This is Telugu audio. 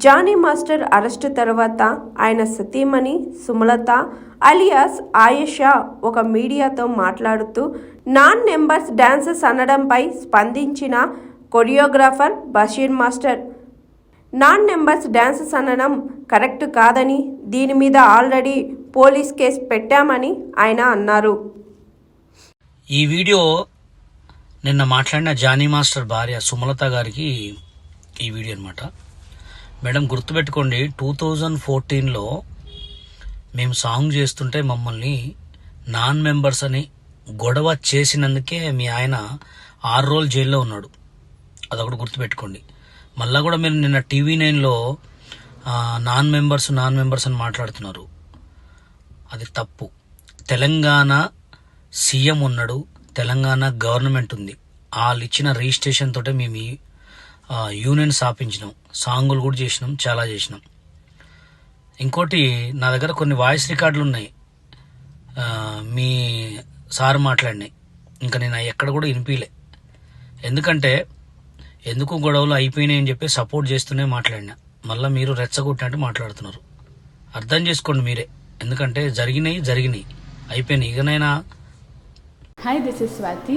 జానీ మాస్టర్ అరెస్టు తర్వాత ఆయన సతీమణి సుమలత అలియాస్ ఆయేషా ఒక మీడియాతో మాట్లాడుతూ నాన్ నెంబర్స్ డాన్సెస్ అనడంపై స్పందించిన choreographer Basheer master non numbers dances అనడం కరెక్ట్ కాదని దీని మీద ఆల్రెడీ పోలీస్ కేసు పెట్టామని ఆయన అన్నారు. ఈ వీడియో నిన్న మాట్లాడిన జానీ మాస్టర్ భార్య సుమలత గారికి ఈ వీడియో అనమాట మేడం గుర్తుపెట్టుకోండి టూ థౌజండ్ ఫోర్టీన్లో మేము సాంగ్ చేస్తుంటే మమ్మల్ని నాన్ మెంబర్స్ అని గొడవ చేసినందుకే మీ ఆయన ఆరు రోజులు జైల్లో ఉన్నాడు. అదొకటి గుర్తుపెట్టుకోండి. మళ్ళా కూడా మీరు నిన్న టీవీ నైన్లో నాన్ మెంబర్స్ నాన్ మెంబర్స్ అని మాట్లాడుతున్నారు. అది తప్పు. తెలంగాణ సీఎం ఉన్నాడు తెలంగాణ గవర్నమెంట్ ఉంది. వాళ్ళు ఇచ్చిన రిజిస్ట్రేషన్ తోటే మేము యూనియన్ స్థాపించినాం. సాంగులు కూడా చేసినాం చాలా చేసినాం. ఇంకోటి నా దగ్గర కొన్ని వాయిస్ రికార్డులు ఉన్నాయి. మీ సార్ మాట్లాడినాయి. ఇంకా నేను ఎక్కడ కూడా వినిపించలే ఎందుకంటే ఎందుకు గొడవలు అయిపోయినాయి అని చెప్పి సపోర్ట్ చేస్తూనే మాట్లాడినా. మళ్ళీ మీరు రెచ్చగొట్టినట్టు మాట్లాడుతున్నారు. అర్థం చేసుకోండి మీరే. ఎందుకంటే జరిగినాయి జరిగినాయి. అయిపోయినాయి. ఇకనైనా hi this is Swathi